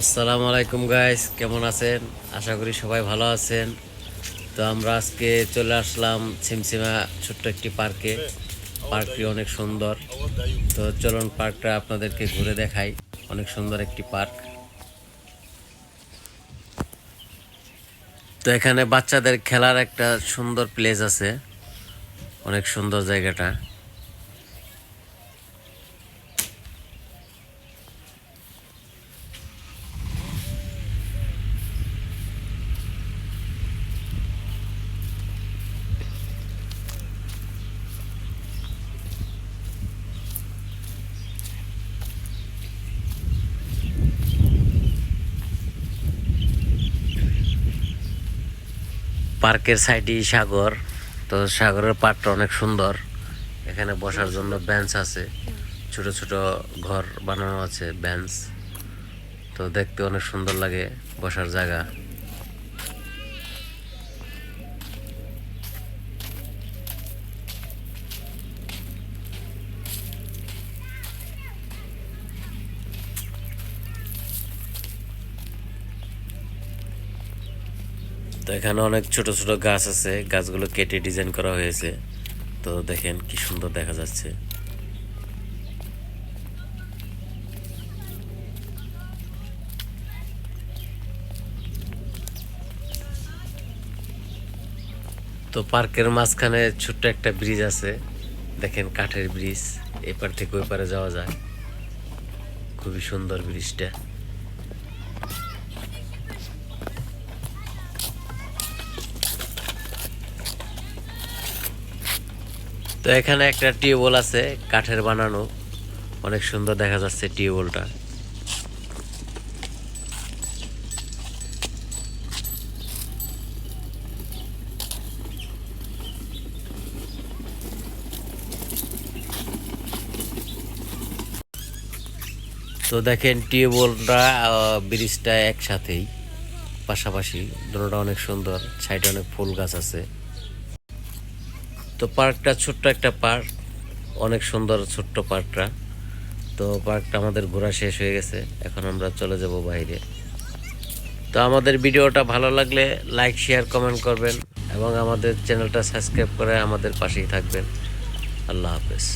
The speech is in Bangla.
আসসালামু আলাইকুম গাইস কেমন আছেন? আশা করি সবাই ভালো আছেন। তো আমরা আজকে চলে আসলাম ছিমছিমা ছোট্ট একটি পার্কে। পার্কটি অনেক সুন্দর। তো চলুন পার্কটা আপনাদেরকে ঘুরে দেখাই। অনেক সুন্দর একটি পার্ক। তো এখানে বাচ্চাদের খেলার একটা সুন্দর প্লেস আছে। অনেক সুন্দর জায়গাটা। পার্কের সাইডেই সাগর। তো সাগরের পাড়টা অনেক সুন্দর। এখানে বসার জন্য বেঞ্চ আছে। ছোট ছোট ঘর বানানো আছে বেঞ্চ তো দেখতে অনেক সুন্দর লাগে বসার জায়গা। তো এখানে অনেক ছোট ছোট গাছ আছে, গাছগুলো কেটে ডিজাইন করা হয়েছে। তো দেখেন কি সুন্দর দেখা যাচ্ছে। তো পার্কের মাঝখানে ছোট্ট একটা ব্রিজ আছে। দেখেন কাঠের ব্রিজ, এপার থেকে ওই পারে যাওয়া যায়। খুবই সুন্দর ব্রিজটা। তো এখানে একটা টিউবওয়েল আছে, কাঠের বানানো। অনেক সুন্দর দেখা যাচ্ছে টিউবওয়েলটা। তো দেখেন টিউবওয়েলটা ব্রিজটা একসাথেই, পাশাপাশি। দুটোটা অনেক সুন্দর, সাইডে অনেক ফুল গাছ আছে। তো পার্কটা ছোট্ট একটা পার্ক, অনেক সুন্দর ছোট্ট পার্কটা। তো পার্কটা আমাদের ঘোরা শেষ হয়ে গেছে, এখন আমরা চলে যাব বাইরে। তো আমাদের ভিডিওটা ভালো লাগলে লাইক শেয়ার কমেন্ট করবেন এবং আমাদের চ্যানেলটা সাবস্ক্রাইব করে আমাদের পাশেই থাকবেন। আল্লাহ হাফেজ।